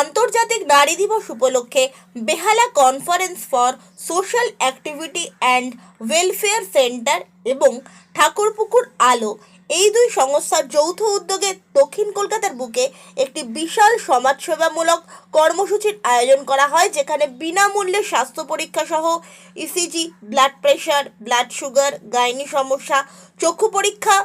আন্তর্জাতিক নারী দিবস উপলক্ষে Behala conference for social activity and welfare centre এবং ঠাকুরপুকুর আলো, এই দুই সংস্থার যৌথ উদ্যোগে দক্ষিণ কলকাতার বুকে একটি বিশাল সমাজসেবামূলক কর্মসূচির আয়োজন করা হয়, যেখানে বিনামূল্যে স্বাস্থ্য পরীক্ষা সহ ECG blood pressure blood sugar gynae সমস্যা, চক্ষু পরীক্ষা,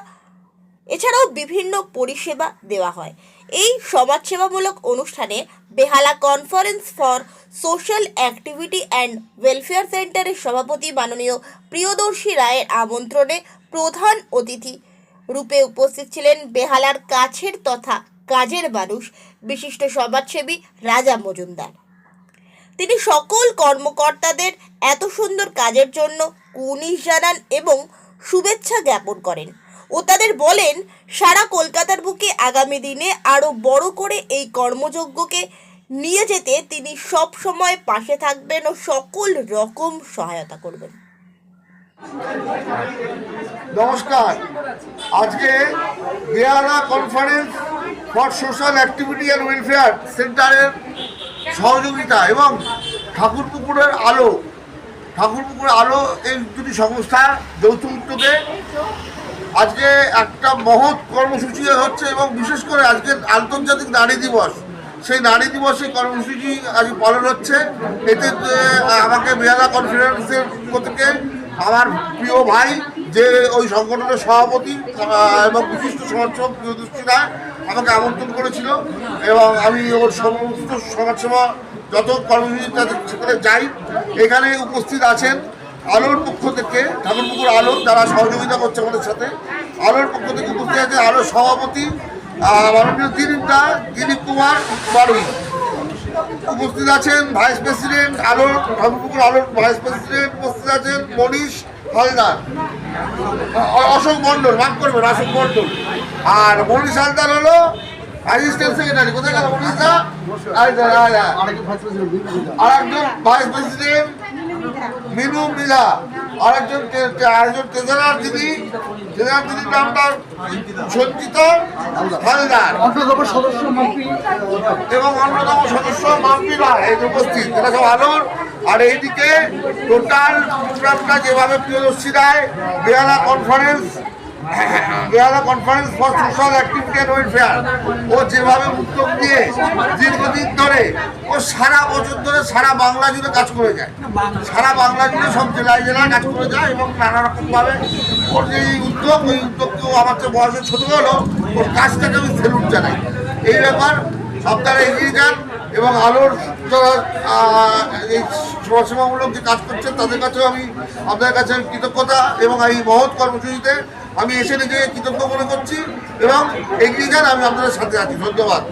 এছাড়াও বিভিন্ন পরিষেবা দেওয়া হয়। এই সমাজসেবামূলক অনুষ্ঠানে Behala conference for social activity and welfare সেন্টারের সভাপতি মাননীয় প্রিয়দর্শী রায়ের আমন্ত্রণে প্রধান অতিথি রূপে উপস্থিত ছিলেন বেহালার কাছের তথা কাজের মানুষ, বিশিষ্ট সমাজসেবী রাজা মজুমদার। তিনি সকল কর্মকর্তাদের এত সুন্দর কাজের জন্য কুনিশ জানান এবং শুভেচ্ছা জ্ঞাপন করেন। ও তাদের বলেন, সারা কলকাতার বুকে আগামী দিনে আরও বড় করে এই কর্মযজ্ঞকে নিয়ে যেতে তিনি সব সময় পাশে থাকবেন ও সকল রকম সহায়তা করবেন। নমস্কার। আজকে Behala conference for social activity and welfare সেন্টারের সহযোগিতা এবং ঠাকুরপুকুরের আলো ঠাকুরপুকুর আলো এই দুটি সংস্থা যৌথ উদ্যোগে আজকে একটা মহৎ কর্মসূচি হচ্ছে এবং বিশেষ করে আজকে আন্তর্জাতিক নারী দিবস। সেই নারী দিবসে কর্মসূচি আজ পালন হচ্ছে। এতে আমাকে বেহালা কনফারেন্সের থেকে আমার প্রিয় ভাই, যে ওই সংগঠনের সভাপতি এবং বিশিষ্ট সমাজসেবক প্রিয়দর্শীরা আমাকে আমন্ত্রণ করেছিল এবং আমি ওর সমস্ত সমাজসেবা, যত কর্মসূচি তাদের সেখানে যাই, এখানে উপস্থিত আছেন। আলোর পক্ষ থেকে ঠাকুরপুকুর আলো যারা সহযোগিতা করছে আমাদের সাথে আলোর পক্ষ থেকে উপস্থিত আছে আলোর সভাপতি মাননীয় দিলীপ দা দিলীপ কুমার বারুই উপস্থিত আছেন ভাইস প্রেসিডেন্ট আলোর ঠাকুরপুকুর আলোর ভাইস প্রেসিডেন্ট উপস্থিত আছেন মনীষ হালদার। অশোক মণ্ডল মাফ করবেন অশোক মণ্ডল। আর মনীষ হালদার হলো অ্যাসিস্ট্যান্ট সেক্রেটারি কোথায় গেল মনীষ দা। আর একজন ভাইস প্রেসিডেন্ট মিনু মিলা আর একজন টে- টে- আরেকজন ট্রেজারার দিদি। ট্রেজারার দিদির নামটা সঞ্চিতা হালদার। অন্যতম সদস্য এবং অন্যতম সদস্য মাম্পি রায় উপস্থিত। এটা সব আলোর। আর এইদিকে টোটাল প্রোগ্রামটা যেভাবে Priyadarshi Roy Behala conference Behala conference for social activity and welfare ও যেভাবে উদ্যোগ নিয়ে দীর্ঘদিন ধরে, ও সারা বছর ধরে সারা বাংলা জুড়ে কাজ করে যায়। সারা বাংলা জুড়ে সব জেলায় জেলায় কাজ করে যায় এবং নানা রকমভাবে ওর যে উদ্যোগ, ওই উদ্যোগকেও আমার চেয়ে বয়সে ছোটো হলেও ওর কাজটাকে আমি সেলুট জানাই। এই ব্যাপার আপনারা এগিয়ে যান এবং আলোর যারা এই সমাজসেবামূলক যে কাজ করছেন, তাদের কাছেও আমি আপনাদের কাছে কৃতজ্ঞতা এবং এই মহৎ কর্মসূচিতে আমি এসে নিজেকে কৃতজ্ঞ মনে করছি এবং এগিয়ে যান, আমি আপনাদের সাথে আছি। ধন্যবাদ।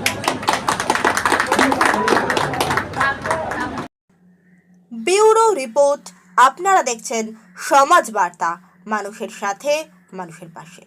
ব্যুরো রিপোর্ট, আপনারা দেখছেন সমাজ বার্তা, মানুষের সাথে, মানুষের পাশে।